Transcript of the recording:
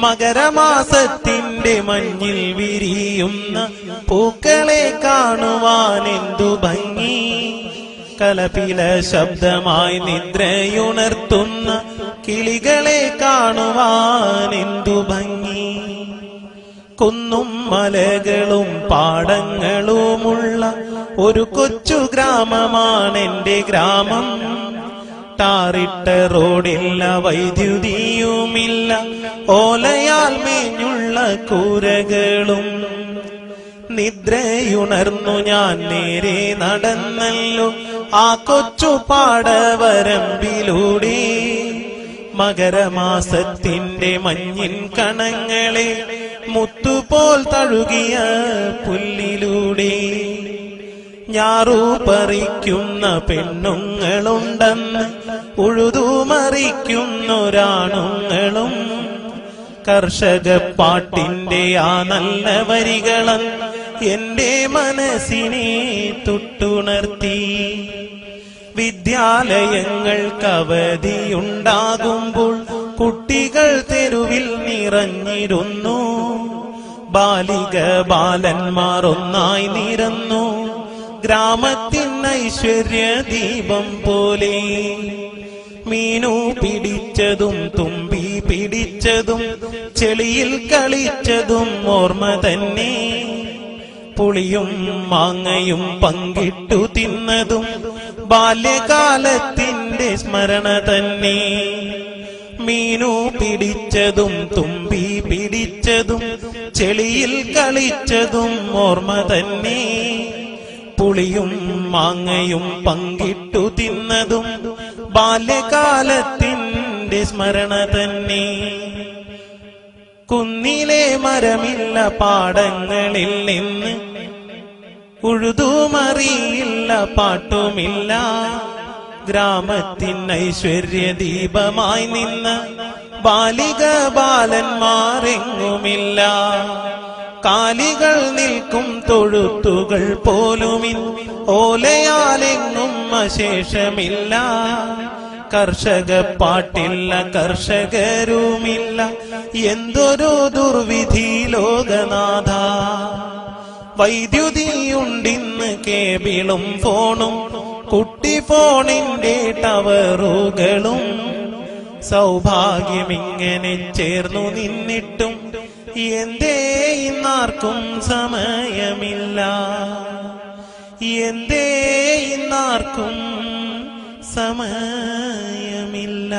മകരമാസത്തിന്റെ മഞ്ഞിൽ വിരിയുന്ന പൂക്കളെ കാണുവാൻ എന്തു ഭംഗി. കലപില ശബ്ദമായി നിദ്രയുണർത്തുന്ന കിളികളെ കാണുവാൻ എന്തു ഭംഗി. കുന്നും മലകളും പാടങ്ങളുമുള്ള ഒരു കൊച്ചു ഗ്രാമമാണ് ഗ്രാമം. ടാറിട്ട റോഡില്ല വൈദ്യുതിയുമില്ല. ഓലയാൽ മേഞ്ഞുള്ള കൂരകളും നിദ്രയുണർന്നു ഞാൻ നേരെ നടന്നല്ലോ. ആ കൊച്ചു പാടവരമ്പിലൂടെ മകരമാസത്തിന്റെ മഞ്ഞിൻ കണങ്ങളെ മുത്തുപോൽ തഴുകിയ പുല്ലിലൂടെ ഞാറു പറിക്കുന്ന പെണ്ണുങ്ങളുണ്ടെന്ന് ഉഴുതുമറിക്കുന്നൊരാണുങ്ങളും കർഷക പാട്ടിന്റെ ആ നല്ല വരികളൻ എന്റെ മനസ്സിനെ തൊട്ടുണർത്തി. വിദ്യാലയങ്ങൾക്ക് അവധിയുണ്ടാകുമ്പോൾ കുട്ടികൾ തെരുവിൽ നിറഞ്ഞിരുന്നു. ബാലിക ബാലന്മാർ ഒന്നായി നിരന്നു. ഗ്രാമത്തിൻ ഐശ്വര്യ ദീപം പോലെ. മീനു പിടിച്ചതും തുമ്പി പിടിച്ചതും ചെളിയിൽ കളിച്ചതും ഓർമ്മ തന്നെ. പുളിയും മാങ്ങയും പങ്കിട്ടു തിന്നതും ബാല്യകാലത്തിന്റെ സ്മരണ തന്നെ. മീനു പിടിച്ചതും തുമ്പി പിടിച്ചതും ചെളിയിൽ കളിച്ചതും ഓർമ്മ തന്നെ. പുളിയും മാങ്ങയും പങ്കിട്ടു തിന്നതും ബാല്യകാലത്തിന്റെ സ്മരണ തന്നെ. കുന്നിലെ മരമില്ല പാടങ്ങളിൽ നിന്ന് ഉഴുതുമറിയില്ല പാട്ടുമില്ല. ഗ്രാമത്തിൻ ഐശ്വര്യ ദീപമായി നിന്ന് ബാലിക ബാലന്മാരെങ്ങുമില്ല. കാലികൾ നിൽക്കും തൊഴുത്തുകൾ പോലുമിൻ. ഓലയാലെങ്ങും അശേഷമില്ല. കർഷക പാട്ടില്ല കർഷകരുമില്ല. എന്തൊരു ദുർവിധി ലോകനാഥ. വൈദ്യുതിയുണ്ടിന്ന് കേബിളും ഫോണും കുട്ടി ഫോണിന്റെ ടവറുകളും. സൗഭാഗ്യമിങ്ങനെ ചേർന്നു നിന്നിട്ടും എന്തേ ഇന്നാർക്കും സമയമില്ല. എന്തേ ഇന്നാർക്കും സമയമില്ല.